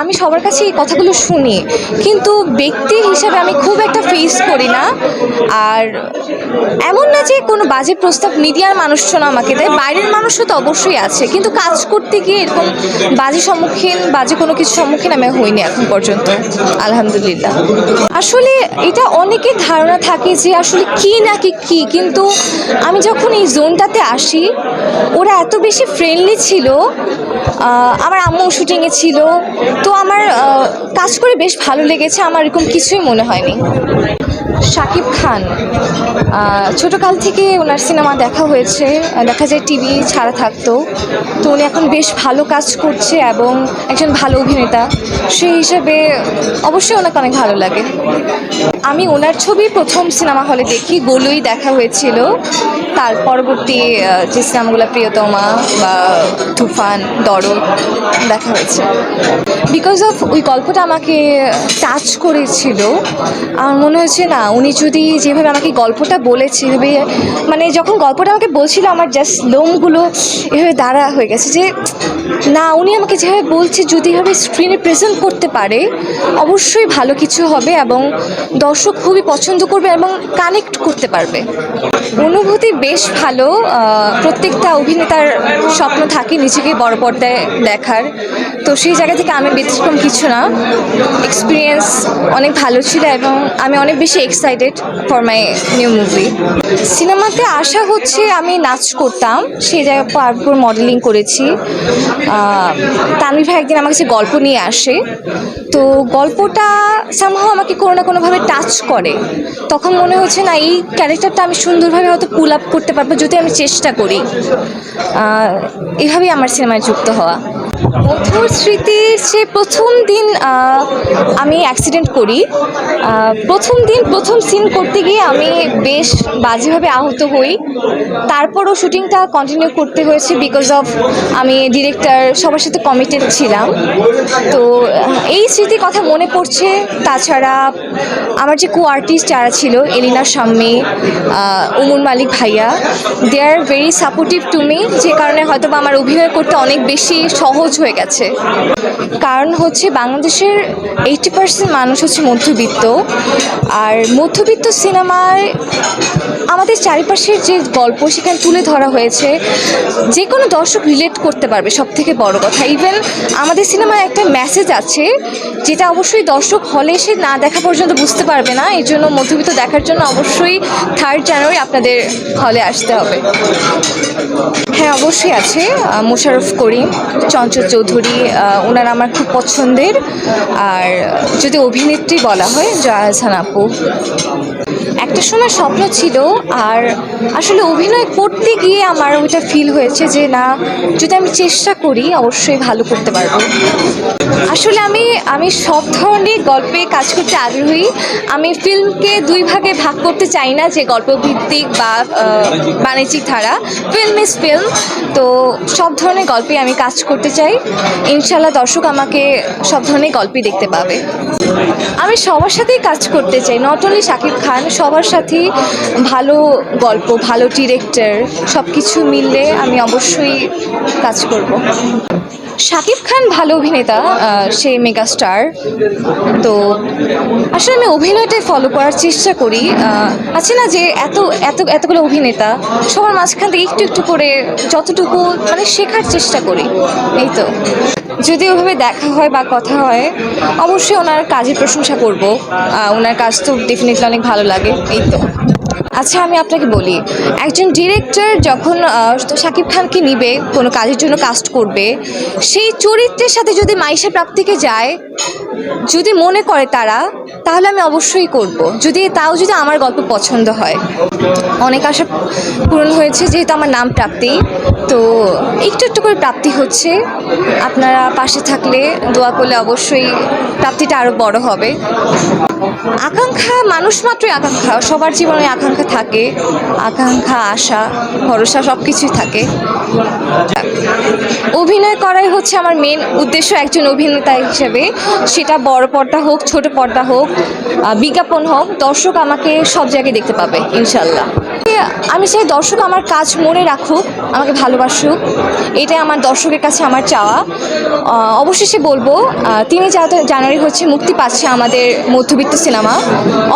আমি সবার কাছে এই কথাগুলো শুনি, কিন্তু ব্যক্তি হিসাবে আমি খুব একটা ফেস করি না। আর এমন না যে কোনো বাজে প্রস্তাব মিডিয়ার মানুষজন আমাকে দেয়, বাইরের মানুষও তো অবশ্যই আছে, কিন্তু কাজ করতে গিয়ে এরকম বাজে সম্মুখীন বাজে কোনো কিছু সম্মুখীন আমি হইনি এখন পর্যন্ত, আলহামদুলিল্লাহ। আসলে এটা অনেকের ধারণা থাকে যে আসলে কি নাকি কি, কিন্তু আমি যখন এই জোনটাতে আসি, ওরা এত বেশি ফ্রেন্ডলি ছিল আমার আম্মু শুটিংয়ে ছিল তো আমার কাজ করে বেশ ভালো লেগেছে, আমার এরকম কিছুই মনে হয়নি। শাকিব খান ছোটকাল থেকে ওনার সিনেমা দেখা হয়েছে দেখা যায় টিভি ছাড়া থাকতো। তো উনি এখন বেশ ভালো কাজ করছে এবং একজন ভালো অভিনেতা। সেই হিসেবে অবশ্যই ওনাকে অনেক ভালো লাগে। আমি ওনার ছবি প্রথম সিনেমা হলে দেখি, গোলুই দেখা হয়েছিল। তার পরবর্তী যে সিনেমাগুলো প্রিয়তমা বা তুফান, দরদ দেখা হয়েছে। বিকজ অফ ওই গল্পটা আমাকে টাচ করেছিল, আমার মনে হয়েছে না, উনি যদি যেভাবে আমাকে গল্পটা বলেছে, এভাবে মানে যখন গল্পটা আমাকে বলছিল, আমার জাস্ট লোমগুলো এভাবে দাঁড়া হয়ে গেছে যে না, উনি আমাকে যেভাবে বলছে, যদি এভাবে স্ক্রিনে প্রেজেন্ট করতে পারে, অবশ্যই ভালো কিছু হবে এবং দর্শক খুবই পছন্দ করবে এবং কানেক্ট করতে পারবে। অনুভূতি বেশ ভালো প্রত্যেকটা অভিনেতার স্বপ্ন থাকে নিজেকে বড় পর্দায় দেখার। তো সেই জায়গা থেকে আমি ব্যতিক্রম কিছু না। এক্সপিরিয়েন্স অনেক ভালো ছিল এবং আমি অনেক বেশি excited for my new movie সিনেমাতে আসা হচ্ছে আমি নাচ করতাম, সেই জায়গায় তারপর মডেলিং করেছি। তানভীর ভাই একদিন আমার কাছে গল্প নিয়ে আসে। তো গল্পটা সামহাও আমাকে কোনো না কোনোভাবে টাচ করে। তখন মনে হচ্ছে, না, এই ক্যারেক্টারটা আমি সুন্দরভাবে হয়তো পুল আপ করতে পারব যদি আমি চেষ্টা করি। এভাবেই আমার সিনেমায় যুক্ত হওয়া। মধুর স্মৃতির সে প্রথম দিন আমি অ্যাক্সিডেন্ট করি। প্রথম দিন, প্রথম সিন করতে গিয়ে আমি বেশ বাজেভাবে আহত হই। তারপরও শুটিংটা কন্টিনিউ করতে হয়েছে বিকজ অফ আমি ডিরেক্টর সবার সাথে কমিটেড ছিলাম। তো, এই স্মৃতির কথা মনে পড়ছে। তাছাড়া আমার যে কো আর্টিস্ট যারা ছিল, এলিনা সাম্মি উমর মালিক ভাইয়া they are very supportive to me যে কারণে হয়তো বা আমার অভিনয় করতে অনেক বেশি সহজ হয়ে গেছে। কারণ হচ্ছে বাংলাদেশের এইটি পার্সেন্ট মানুষ হচ্ছে মধ্যবিত্ত। আর মধ্যবিত্ত সিনেমার আমাদের চারিপাশের যে গল্প সেখানে তুলে ধরা হয়েছে, যে কোনো দর্শক রিলেট করতে পারবে সব থেকে বড় কথা। ইভেন আমাদের সিনেমায় একটা মেসেজ আছে যেটা অবশ্যই দর্শক হলে এসে না দেখা পর্যন্ত বুঝতে পারবে না। এই জন্য মধ্যবিত্ত দেখার জন্য অবশ্যই থার্ড জানুয়ারি আপনাদের হলে আসতে হবে। হ্যাঁ অবশ্যই আছে আহ, মোশাররফ করিম চঞ্চল চৌধুরী ওনারা আমার খুব পছন্দের। আর যদি অভিনেত্রী বলা হয় জয়া হাসান আপু। একটা সময় স্বপ্ন ছিল আর আসলে অভিনয় করতে গিয়ে আমার ওইটা ফিল হয়েছে যে না যদি আমি চেষ্টা করি, অবশ্যই ভালো করতে পারব। আসলে আমি আমি সব ধরনের গল্পে কাজ করতে আগ্রহী। আমি ফিল্মকে দুই ভাগে ভাগ করতে চাই না, যে গল্প ভিত্তিক বা বাণিজ্যিক ধারা। ফিল্ম ইজ ফিল্ম, তো সব ধরনের গল্পে আমি কাজ করতে চাই। ইনশাল্লাহ দর্শক আমাকে সব ধরনের গল্পই দেখতে পাবে। আমি সবার সাথেই কাজ করতে চাই নট অনলি শাকিব খান, সবার সাথেই ভালো গল্প, ভালো ডিরেক্টর সব কিছু মিললে আমি অবশ্যই কাজ করব। শাকিব খান ভালো অভিনেতা সে মেগাস্টার। তো আসলে আমি অভিনয়টাই ফলো করার চেষ্টা করি। আছে না যে এত এত, এতগুলো অভিনেতা, সবার মাঝখান থেকে একটু একটু করে যতটুকু মানে শেখার চেষ্টা করি। এই তো। যদি ওভাবে দেখা হয় বা কথা হয়, অবশ্যই ওনার কাজের প্রশংসা করব। ওনার কাজ তো ডেফিনেটলি অনেক ভালো লাগে। এই তো। আচ্ছা আমি আপনাকে বলি, একজন ডিরেক্টর যখন শাকিব খানকে নিবে, কোনো কাজের জন্য কাস্ট করবে, সেই চরিত্রের সাথে যদি মাইশা প্রাপ্তিকে যায়, যদি মনে করে তারা, তাহলে আমি অবশ্যই করব। যদি তাও যদি আমার গল্প পছন্দ হয়। অনেক আশা পূরণ হয়েছে, যেহেতু আমার নাম প্রাপ্তি। তো একটু একটু করে প্রাপ্তি হচ্ছে। আপনারা পাশে থাকলে দোয়া করলে অবশ্যই প্রাপ্তিটা আরও বড় হবে। আকাঙ্ক্ষা, মানুষ মাত্রই আকাঙ্ক্ষা। সবার জীবনে আকাঙ্ক্ষা থাকে। আকাঙ্ক্ষা, আশা, ভরসা সব কিছুই থাকে। অভিনয় করাই হচ্ছে আমার মেন উদ্দেশ্য একজন অভিনেতা হিসেবে। সেটা বড় পর্দা হোক, ছোট পর্দা হোক বিজ্ঞাপন হোক, দর্শক আমাকে সব জায়গায় দেখতে পাবে ইনশাল্লাহ আমি চাই দর্শক আমার কাজ মনে রাখুক, আমাকে ভালোবাসুক, এটাই আমার দর্শকের কাছে আমার চাওয়া। অবশেষে বলব তিনি জানুয়ারি হচ্ছে মুক্তি পাচ্ছে আমাদের মধ্যবিত্ত সিনেমা।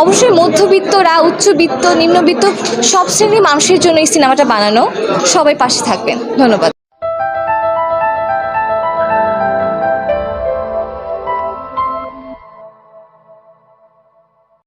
অবশ্যই মধ্যবিত্তরা, উচ্চবিত্ত, নিম্নবিত্ত, সব শ্রেণির মানুষের জন্য এই সিনেমাটা বানানো। সবাই পাশে থাকবেন। ধন্যবাদ।